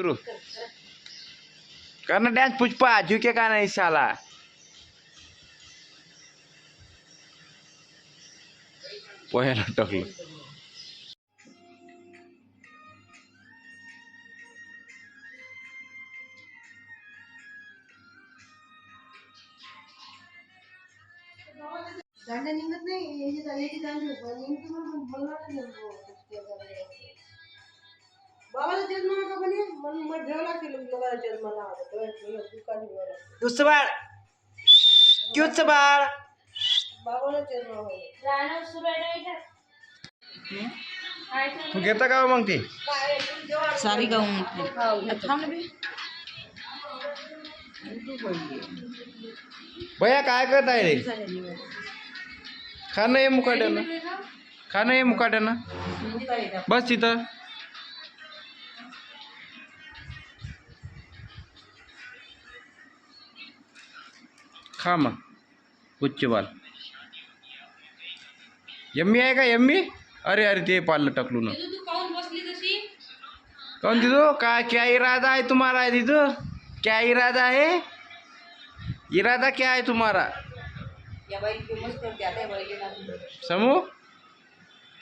सुरू कर ना डॅन्स पुष्पा झुके का नाही साला पोह्याला टाकलं दांड्या निघत नाही याची याची दांडी निघते म्हणून बोलणार नाही बाबाला जन्म नका म्हणे म्हणून मग ठेवा लागते बाबाला जन्माला दुकान दुसरं बाळ क्यूच बाळ बाबाला जन्म होईल तू घेता का मग ते सारी थांब ना बे. भैया काय करत आहे रे? खाणं ये मुकाट्यानं। खाणं ये मुकाट्यानं। बस तिथं खा मग गुच्छ बाल यम्मी आहे का यम्मी? अरे अरे ते पालं टाकलू ना कौन दीदू? काय क्या इरादा है तुम्हारा दीदू? क्या इरादा है इरादा क्या है बाईले लागली. समू?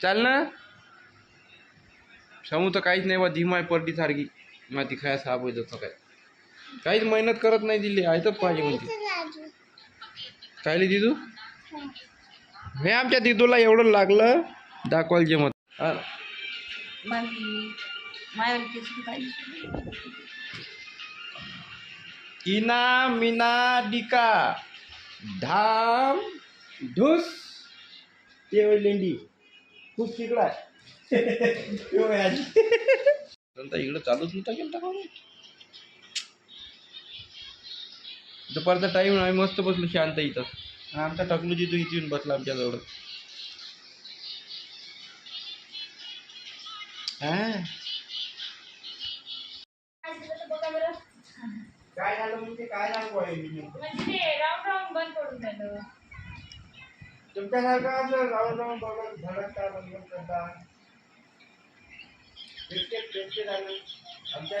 चाल ना. समू तर काहीच नाही बा धीमाय पडली सारखी. माती खाया साप होत होतं काय काहीच मेहनत करत नाही दिली आहे तर पाहिजे म्हणते. कायले दिदू हे आमच्या दिदूला एवढं लागलं दाखवायला मायावाली केस काही इना मिना डिका धाम ते होय लेंडी. खूप तिकडा इकडं चालूच नव्हता गेलता दुपारचा टाईम आम्ही मस्त बसलो शांत इथं. आमचा टकलूजी तू इथे येऊन बसला आमच्याजवळ. हा? काय झालं म्हणजे काय सांगू आहे मी तुमच्यासारखं असं राहून बघत धडक का करता? बिस्किट बिस्किट आलं आमच्या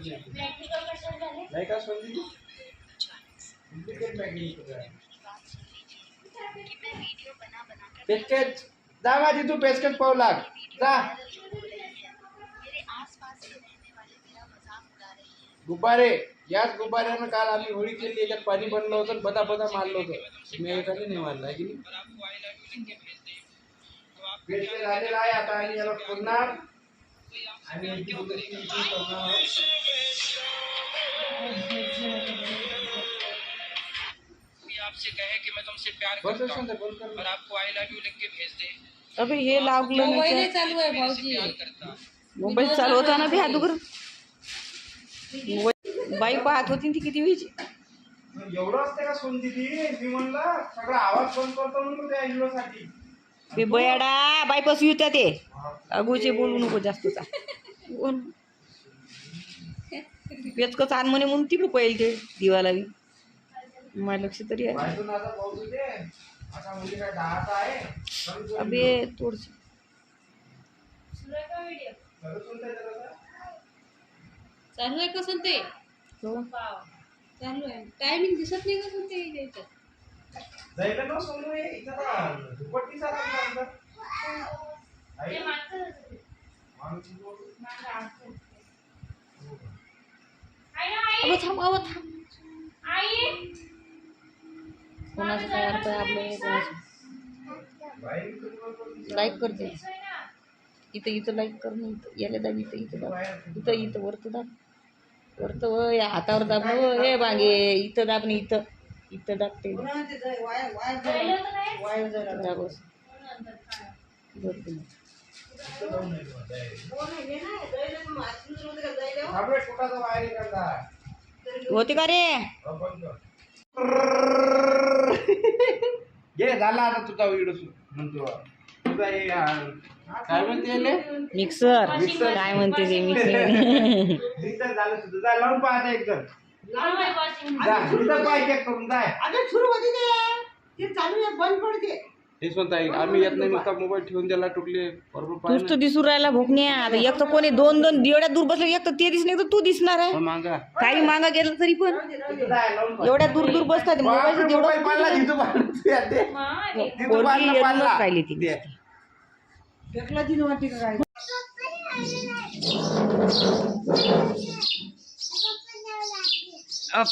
नाही. नाही का संधी डुप्लिकेट जा माझी तू पेस्केट पाहू लाग. जा. गुब्बारे. याच गुब्बाऱ्यानं काल आम्ही होळी केली याच्यात पाणी बनलं होतं बदा बदा मारलं होतं. मी एकाने नाही मारला आहे की झालेला आहे आता आम्ही याला फोडणार. आणि याची उकळी उकळी करणार आहोत. बस असं तर बंद कर अबे हे। लागलं ना चालू आहे भाऊजी। मोबाईल चालू होता ना बे हात उघड मोबाईल- बाई पाहत होती ना ती किती वेळची एवढं असते का सोनदी ती मी म्हणलं सगळा आवाज बंद करतो म्हणून त्या हिरोसाठी? बे बयाडा बाई पासून येत्या ते. अगोचे बोलू नको जास्तचा बोल पेचकच आण म्हणे म्हणून तिकडे पहिले ते दिवाला बी माझ्या लक्ष तरी आहे. अबे थोडस. चालू आहे कसं ते हो. चालू आहे. टायमिंग दिसत नाही कसं ते हे. अबे थांब अबे थांब. कोणाचं काय अर्थ आहे आपलं कोणाचं लाईक करते. इथं इथं लाईक कर ना इथं. याला दाब इथं इथं दाब. इथं इथं वरतं दाब. वरतं व या हातावर दाब हे बांगे इथं दाब नाही इथं. इथं दाबते दाबस होती का रे? घे झाला आता तुझा व्हिडिओ म्हणतो. तुझा हे काय म्हणते याले? मिक्सर. काय म्हणते ते मिक्सर? मिक्सर झालं तुझं. जा लावून पाहता एकदम जा करून जाय अगं सुरू होती ते ते चालू आहे बंद पडते. म्हणता येईल आम्ही येत नाही नुसता मोबाईल ठेवून त्याला टुकले बरोबर पाहिजे तूच तर दिसू राहिला भोकण्या. आता एक तर कोणी दोन दोन एवढ्या दूर बसले एक तर ते दिसणे तर तू दिसणार आहे. मागा. काही मागा गेलं तरी पण. एवढ्या दूर दूर बसतात मोबाईल तेवढं पोरगी येऊनच राहिली ती.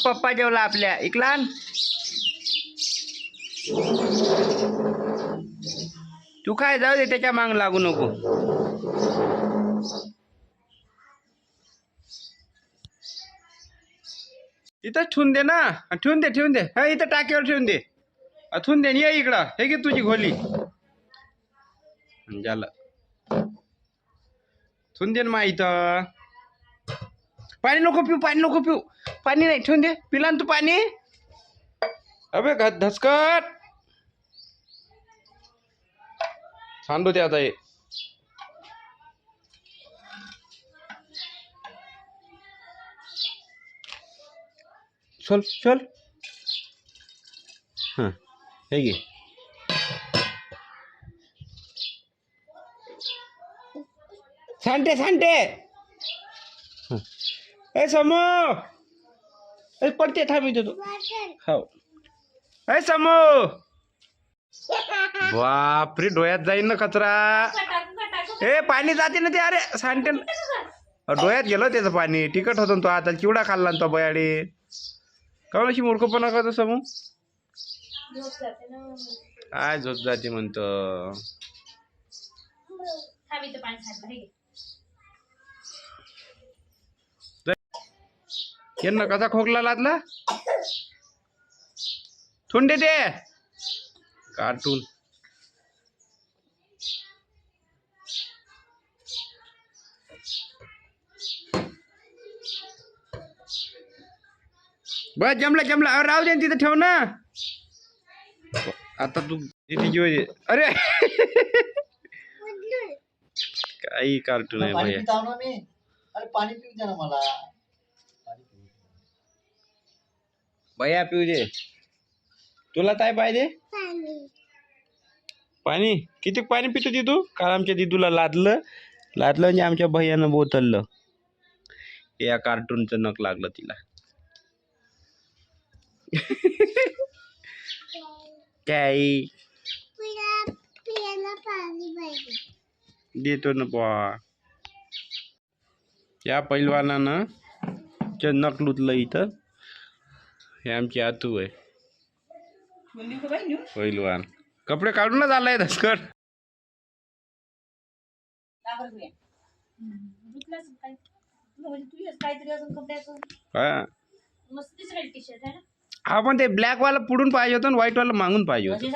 पप्पा जेवला आपल्या. इकलान? तू काय जाऊ दे त्याच्या माग लागू नको. इथं ठेवून दे ना. ठेवून दे ठेवून दे. हा इथं टाकीवर ठेवून दे. ठेवून दे ये इकडं. हे घे तुझी खोली. झालं ठेवून दे ना मा इथं. पाणी नको पिऊ पाणी नको पिऊ. पाणी नाही ठेवून दे. पिला ना तू पाणी. अबे धसकट. सांडू दे आता हे चल चल हां हे घे सांडते सांडते ए समो ए पडते थांब इथे तू हो ए समो बापरे डोळ्यात जाईन ना कचरा. ए पाणी जाते ना ते अरे सांडते डोळ्यात गेलं त्याचं पाणी तिखट होतं तो आता चिवडा खाल्ला ना तो बयाडे. काऊन अशी मूर्खपणा करतो समू काय झोप जाते म्हणतो. यांना कसा खोकला लागला? थोंडे ते कार्टून. बस जमला जमला. अरे राहू दे ना तिथं ठेव ना. आता तू दे. अरे! काही कार्टून आहे अरे पाणी पिऊ दे ना मला. भैया पिऊ दे. तुला काय पाहिजे? पाणी. किती पाणी पितो तू काल आमच्या दिदूला लादलं. लादलं म्हणजे आमच्या भैयानं बोतललं. या कार्टूनचं नक लागलं तिला. काय? देतो ना बा या पैलवानानं चे नक लुटलं इथं. हे आमची आतू आहे. पैलवान. कपडे काढूनच आलाय दसकर हा. हा पण ते ब्लॅक वाला पुढून पाहिजे होतं व्हाईट वाला मागून पाहिजे होतं.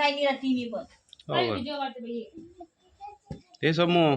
हो का? ते समोर